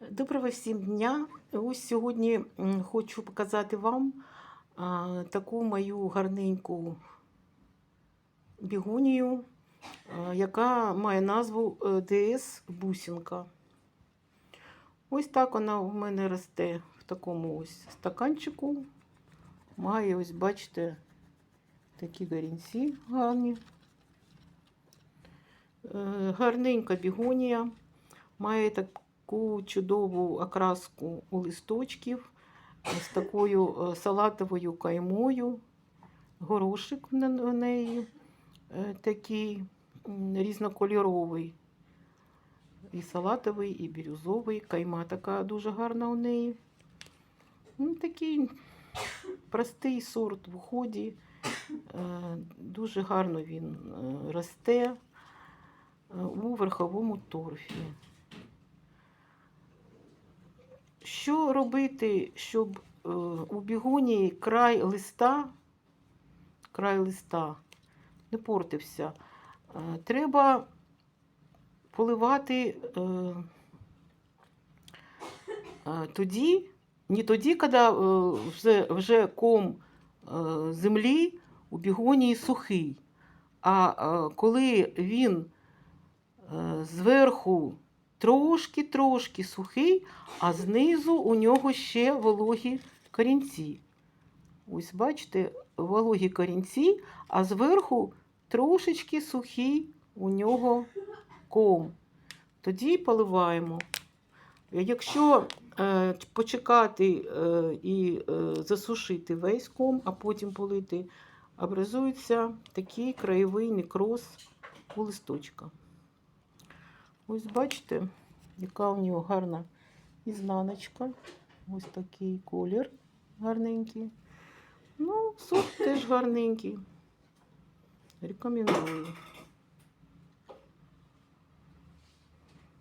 Доброго всім дня. Ось сьогодні хочу показати вам таку мою гарненьку бігонію, яка має назву е, ДС Бусінка. Ось так вона у мене росте в такому ось стаканчику. Має, ось, бачите, такі корінці гарні. Е, Гарненька бігонія. Має таку чудову окраску у листочків з такою е, салатовою каймою. Горошик на неї е, такий різнокольоровий. І салатовий, і бірюзовий. Кайма така дуже гарна у неї. Ну, такий простий сорт в уході. Е, Дуже гарно він росте у верховому торфі. Що робити, щоб е, у бігонії край листа, край листа не портився? Е, треба поливати е, тоді, не тоді, коли вже, вже ком землі у бігонії сухий, а коли він зверху трошки-трошки сухий, а знизу у нього ще вологі корінці. Ось бачите, вологі корінці, а зверху трошечки сухий у нього ком. Тоді поливаємо. Якщо е, почекати е, і е, засушити весь ком, а потім полити, образується такий краєвий некроз у листочка. Ось бачите, яка у нього гарна ізнаночка. Ось такий колір гарненький. Ну, сорт теж гарненький. Рекомендую.